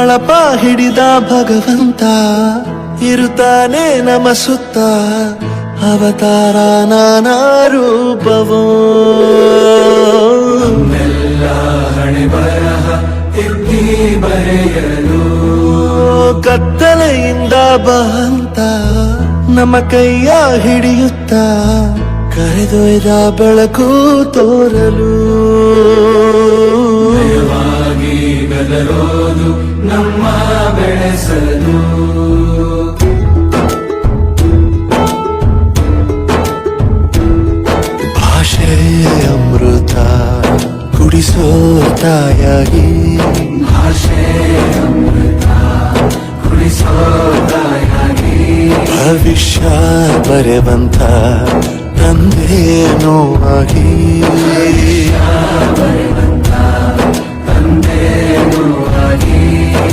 ಬಳಪ ಹಿಡಿದ ಭಗವಂತ ಇರುತ್ತಾನೆ ನಮ ಸುತ್ತ ಅವತಾರ ನಾನಾ ರೂಪವೋ. ಹಣೆ ಬರಹ ಬರೆಯಲು. ಕತ್ತಲೆಯಿಂದ ಬಹಂತ ನಮ್ಮ ಕೈಯ ಹಿಡಿಯುತ್ತ ಕರೆದೊಯ್ದ ಬೆಳಕು ತೋರಲು. ಭಯವಾಗಿ ಬೆದರೋದು ನಮ್ಮ ಬೆಳೆಸಲು. ಭಾಷೆ ಅಮೃತ ಕುಡಿಸೋ ತಾಯಾಗಿ. ಭಾಷೆ ಅಮೃತ ಕುಡಿಸೋದಾಯಾಗಿ ಭವಿಷ್ಯ ಬರೆವಂತ ತಂದೆ ಆಗಿ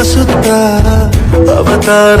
ಇರುತ್ತಾನೆ ನಮ ಸುತ್ತ ಅವತಾರ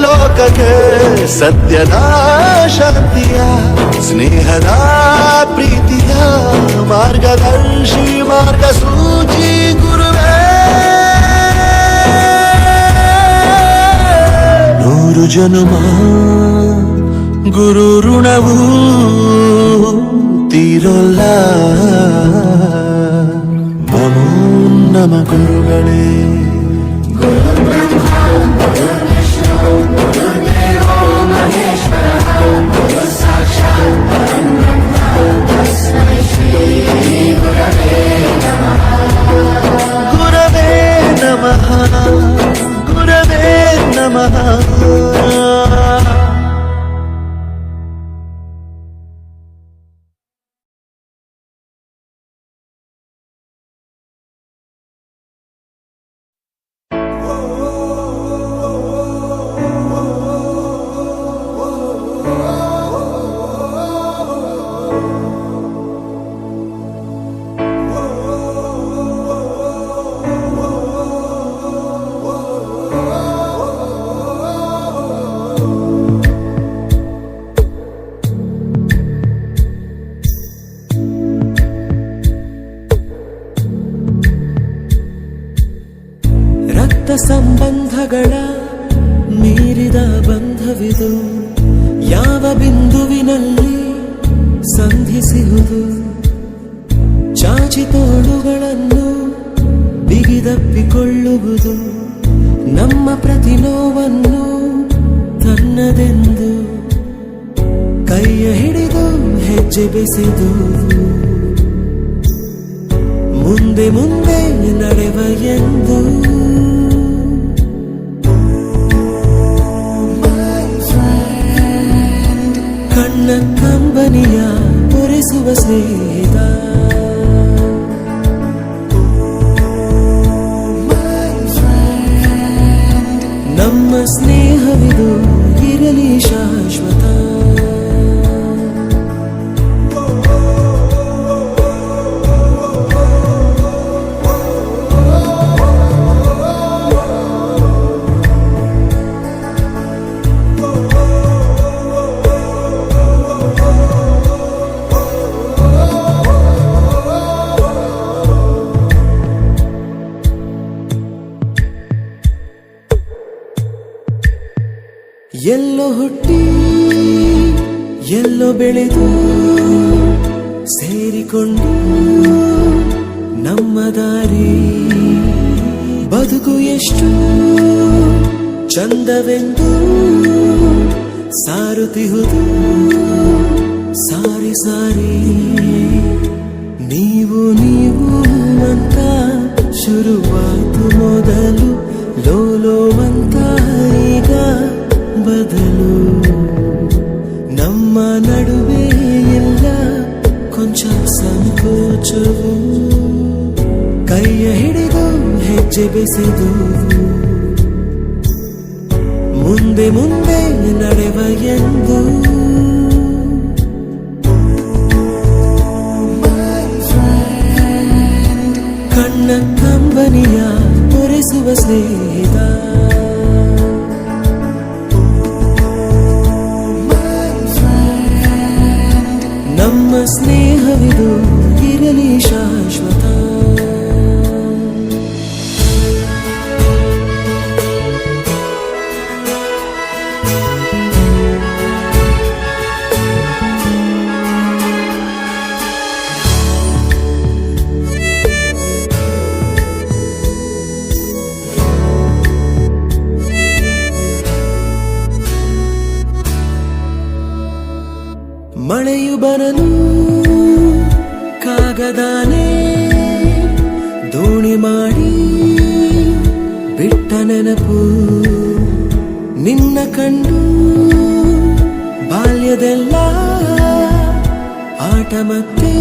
ಲೋಕಕ್ಕೆ ಸತ್ಯದ ಶಾಂತಿಯ ಸ್ನೇಹದ ಪ್ರೀತಿಯ ಮಾರ್ಗದರ್ಶಿ ಮಾರ್ಗಸೂಚಿ ಗುರುವೇ ನೂರು ಜನುಮ ಗುರು ಋಣವು ತೀರೋಲ್ಲ ನಮೋ ನಮ ಗುರುಗಳೇ ಬಿಗಿದಪ್ಪಿಕೊಳ್ಳುವುದು ನಮ್ಮ ಪ್ರತಿ ನೋವನ್ನು ತನ್ನದೆಂದು. ಕೈಯ ಹಿಡಿದು ಹೆಜ್ಜೆ ಬೆಸೆದು. ಮುಂದೆ ಮುಂದೆ ನಡೆವ ಎಂದು. ಕಣ್ಣ ಕಂಬನಿಯ ಪೊರೆಸುವ ಸ್ನೇಹಿತ. ಎಲ್ಲೋ ಬೆಳೆದು ಸೇರಿಕೊಂಡು ನಮ್ಮ ದಾರಿ. ಬದುಕು ಎಷ್ಟು ಚಂದವೆಂದು ಸಾರುತ್ತಿಹುದು ಸಾರಿ ಸಾರಿ. ನೀವು ನೀವು ಅಂತ ಶುರುವಾತು ಮುಂದೆ ಮುಂದೆ ನಡೆವ ಎಂದು ಮಳೆಯು ಬರಲು ಕಾಗದಾನೆ, ದೋಣಿ ಮಾಡಿ ಬಿಟ್ಟ ನೆನಪು ನಿನ್ನ ಕಂಡು ಬಾಲ್ಯದೆಲ್ಲ ಆಟ ಮತ್ತೆ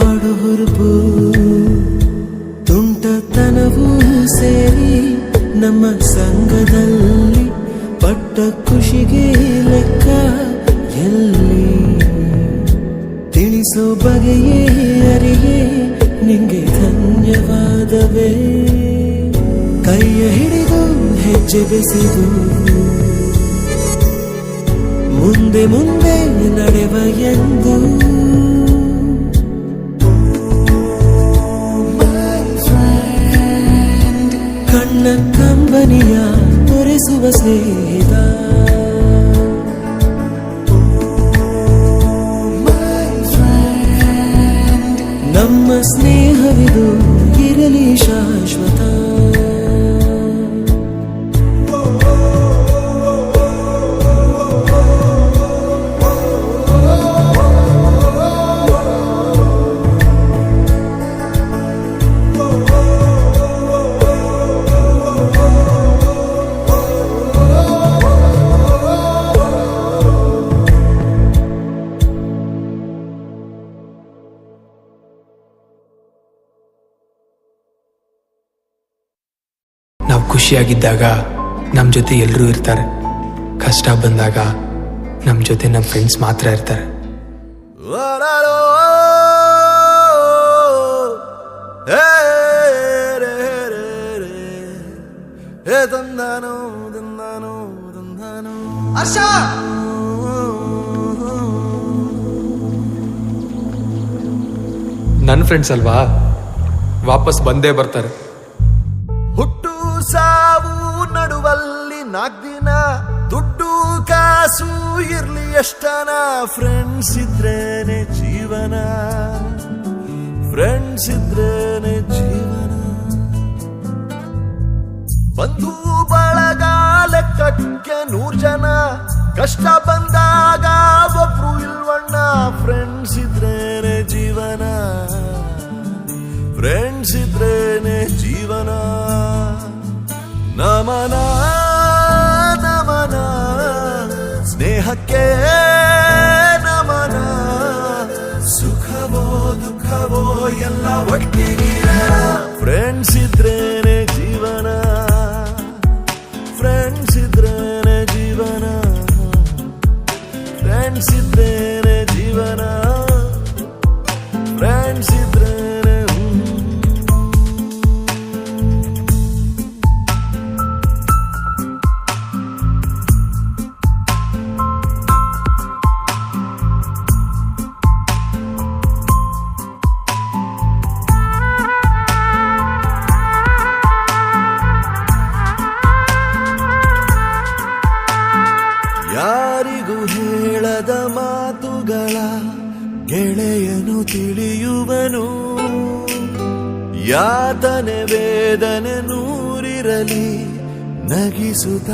ಆಡು ಹುರುಪು. ತುಂಟತನವೂ ಸೇರಿ ನಮ್ಮ ಸಂಘದಲ್ಲಿ ಪಟ್ಟ ಖುಷಿಗೆ ಲೆಕ್ಕ ಎಲ್ಲಿ ತಿಳಿಸೋ ಬಗೆಯೇ ಅರಿಯೇ ನಿಂಗೆ ಧನ್ಯವಾದವೇ. ಕೈಯ ಹಿಡಿದು ಹೆಜ್ಜೆ ಬೆಸೆದು ಮುಂದೆ ಮುಂದೆ ನಡೆವ ಎಂದು. ಕಣ್ಣ ಕಂಬನಿಯ ತೊರೆಸುವ ಸ್ನೇಹಿತ. ನಮ್ಮ ಸ್ನೇಹವಿದು ಇರಲಿ ಶಾಶ್ವತ ಖುಷಿಯಾಗಿದ್ದಾಗ ನಮ್ಮ ಜೊತೆ ಎಲ್ಲರೂ ಇರ್ತಾರೆ. ಕಷ್ಟ ಬಂದಾಗ ನಮ್ಮ ಜೊತೆ ನಮ್ಮ ಫ್ರೆಂಡ್ಸ್ ಮಾತ್ರ ಇರ್ತಾರೆ. ನನ್ನ ಫ್ರೆಂಡ್ಸ್ ಅಲ್ವಾ? ವಾಪಸ್ ಬಂದೇ ಬರ್ತಾರೆ. ನಾಲ್ಕು ದಿನ ದುಡ್ಡು ಕಾಸು ಇರ್ಲಿ ಎಷ್ಟನ ಫ್ರೆಂಡ್ಸ್ ಇದ್ರೇನೆ ಜೀವನ. ಫ್ರೆಂಡ್ಸ್ ಇದ್ರೇನೆ ಜೀವನ. ಬಂಧು ಬಳಗ ಲೆಕ್ಕಕ್ಕೆ ನೂರ್ ಜನ. ಕಷ್ಟ ಬಂದಾಗ ಒಬ್ರು ಇಲ್ವಣ್ಣ ಫ್ರೆಂಡ್ಸ್ ಇದ್ರೇನೆ ಜೀವನ. ಫ್ರೆಂಡ್ಸ್ ಇದ್ರೇನೆ ಜೀವನ. ನಮನಾ ನಮನ ಸ್ನೇಹಕ್ಕೆ ನಮನ. ಸುಖವೋ ದುಃಖವೋ ಎಲ್ಲ ಒಟ್ಟಿಗೆ. ಫ್ರೆಂಡ್ಸ್ ಇದ್ರೇನೆ ಜೀವನ. ಫ್ರೆಂಡ್ಸ್ ಇದ್ರೇನೆ ಜೀವನ. ಫ್ರೆಂಡ್ಸ್ ಇದ್ರೇನೆ ಜೀವನ. ವೇದನೆ ನೂರಿರಲಿ ನಗಿಸುತ್ತ